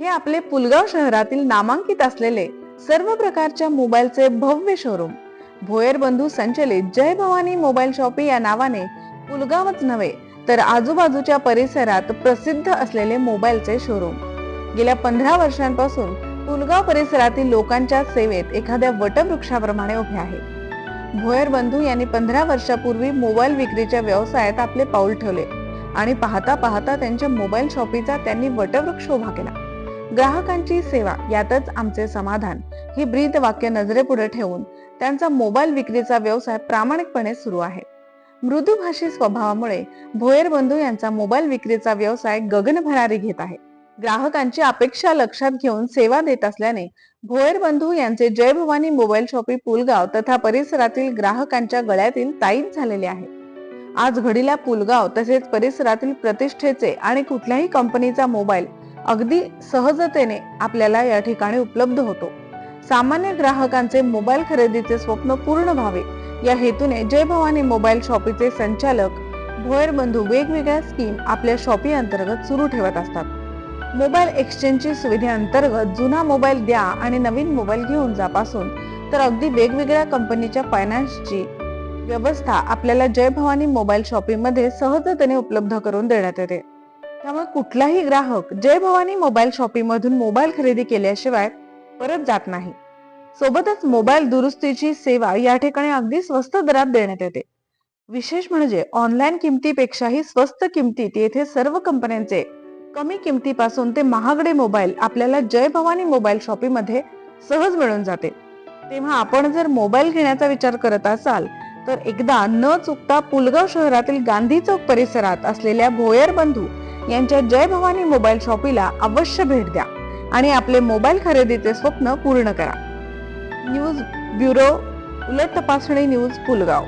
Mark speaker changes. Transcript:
Speaker 1: हे आपले पुलगाव शहरातील नामांकित असलेले सर्व प्रकारच्या मोबाईलचे भव्य शोरूम भोयर बंधू संचलित जय भवानी मोबाईल शॉपी या नावाने पुलगावच नव्हे तर आजूबाजूच्या परिसरात प्रसिद्ध असलेले मोबाईलचे शोरूम गेल्या पंधरा वर्षांपासून पुलगाव परिसरातील लोकांच्या सेवेत एखाद्या वटवृक्षाप्रमाणे उभे आहे. भोयर बंधू यांनी पंधरा वर्षापूर्वी मोबाईल विक्रीच्या व्यवसायात आपले पाऊल ठेवले आणि पाहता पाहता त्यांच्या मोबाईल शॉपीचा त्यांनी वटवृक्ष उभा केला. ग्राहकांची सेवा यातच आमचे समाधान. ही ब्रीद वाक्य नजरेपुढे ठेवून त्यांचा मोबाईल विक्रीचा व्यवसाय प्रामाणिकपणे सुरू आहे. मृदुभाषी स्वभावामुळे भोयर बंधू यांचा मोबाईल विक्रीचा व्यवसाय गगनभरारी घेत आहे. ग्राहकांची अपेक्षा लक्षात घेऊन सेवा देत असल्याने भोयर बंधू यांचे जय भवानी मोबाईल शॉपी पुलगाव तथा परिसरातील ग्राहकांच्या गळ्यातील ताईत झालेले आहे. आज घडीला पुलगाव तसेच परिसरातील प्रतिष्ठेचे आणि कुठल्याही कंपनीचा मोबाईल अगदी सहजतेने आपल्याला या ठिकाणी उपलब्ध होतो. सामान्य ग्राहकांचे मोबाईल खरेदीचे स्वप्न पूर्ण व्हावे. या हेतूने जय भवानी मोबाईल शॉपीचे संचालक भोयर बंधू वेगवेगळ्या स्कीम आपल्या शॉपी अंतर्गत सुरू ठेवत असतात. मोबाईल एक्सचेंजची सुविधेअंतर्गत जुना मोबाईल द्या आणि नवीन मोबाईल घेऊन जापासून तर अगदी वेगवेगळ्या कंपनीच्या फायनान्सची व्यवस्था आपल्याला जय भवानी मोबाईल शॉपिंगमध्ये सहजतेने उपलब्ध करून देण्यात येते. त्यामुळे कुठलाही ग्राहक जय भवानी मोबाईल शॉपिंग मधून मोबाईल खरेदी केल्याशिवाय परत जात नाही. सोबतच मोबाईल दुरुस्तीची सेवा या ठिकाणी अगदी स्वस्त दरात देण्यात येते. विशेष म्हणजे ऑनलाईन किमतीपेक्षाही स्वस्त किमतीत येथे सर्व कंपन्यांचे कमी किमतीपासून ते महागडे मोबाईल आपल्याला जय भवानी मोबाईल शॉपिंगमध्ये सहज मिळून जाते. तेव्हा आपण जर मोबाईल घेण्याचा विचार करत असाल तर एकदा न चुकता पुलगाव शहरातील गांधी चौक परिसरात असलेल्या भोयर बंधू यांच्या जय भवानी मोबाईल शॉपीला अवश्य भेट द्या आणि आपले मोबाईल खरेदीचे स्वप्न पूर्ण करा. न्यूज ब्युरो उलट तपासणी न्यूज पुलगाव.